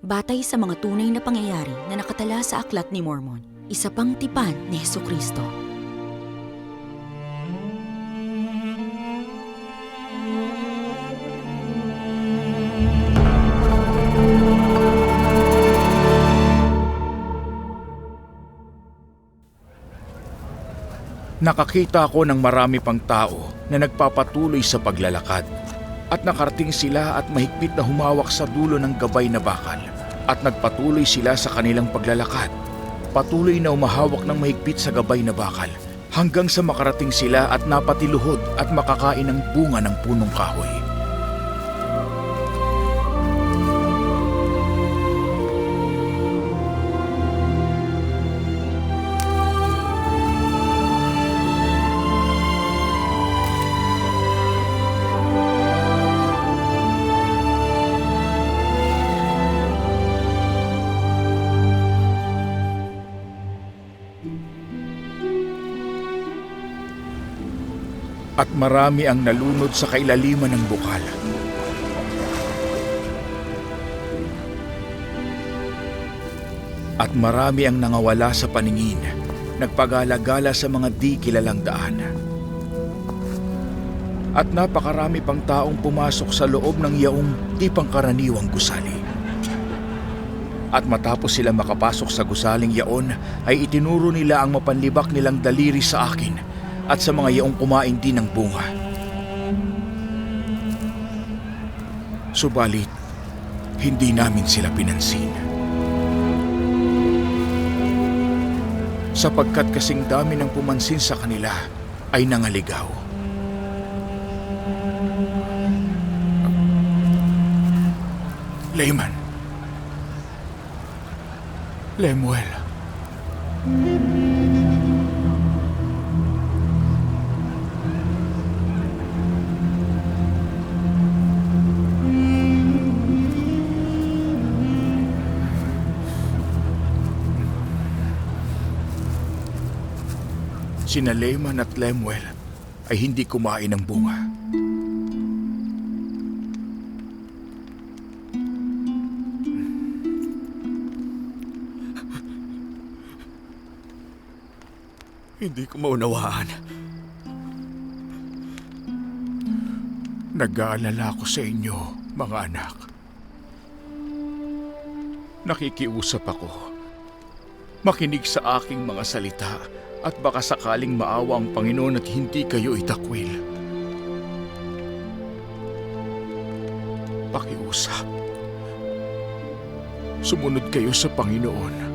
Batay sa mga tunay na pangyayari na nakatala sa Aklat ni Mormon, isa pang tipan ni Heso Kristo. Nakakita ako ng marami pang tao na nagpapatuloy sa paglalakad at nakarating sila at mahigpit na humawak sa dulo ng gabay na bakal at nagpatuloy sila sa kanilang paglalakad. Patuloy na umahawak ng mahigpit sa gabay na bakal hanggang sa makarating sila at napatiluhod at makakain ng bunga ng punong kahoy. At marami ang nalunod sa kailaliman ng bukal. At marami ang nangawala sa paningin, nagpagala-gala sa mga di kilalang daan. At napakarami pang taong pumasok sa loob ng yaong di pangkaraniwang gusali. At matapos sila makapasok sa gusaling yaon, ay itinuro nila ang mapanlibak nilang daliri sa akin at sa mga yaong kumain din ng bunga. Subalit, hindi namin sila pinansin. Sapagkat kasing dami ng pumansin sa kanila ay nangaligaw. Layman. Lemuel. Sina Lehman at Lemuel ay hindi kumain ng bunga. Hindi ko maunawaan. Nag-aalala ako sa inyo, mga anak. Nakikiusap ako. Makinig sa aking mga salita at baka sakaling maawa ang Panginoon at hindi kayo itakwil. Pakiusap. Sumunod kayo sa Panginoon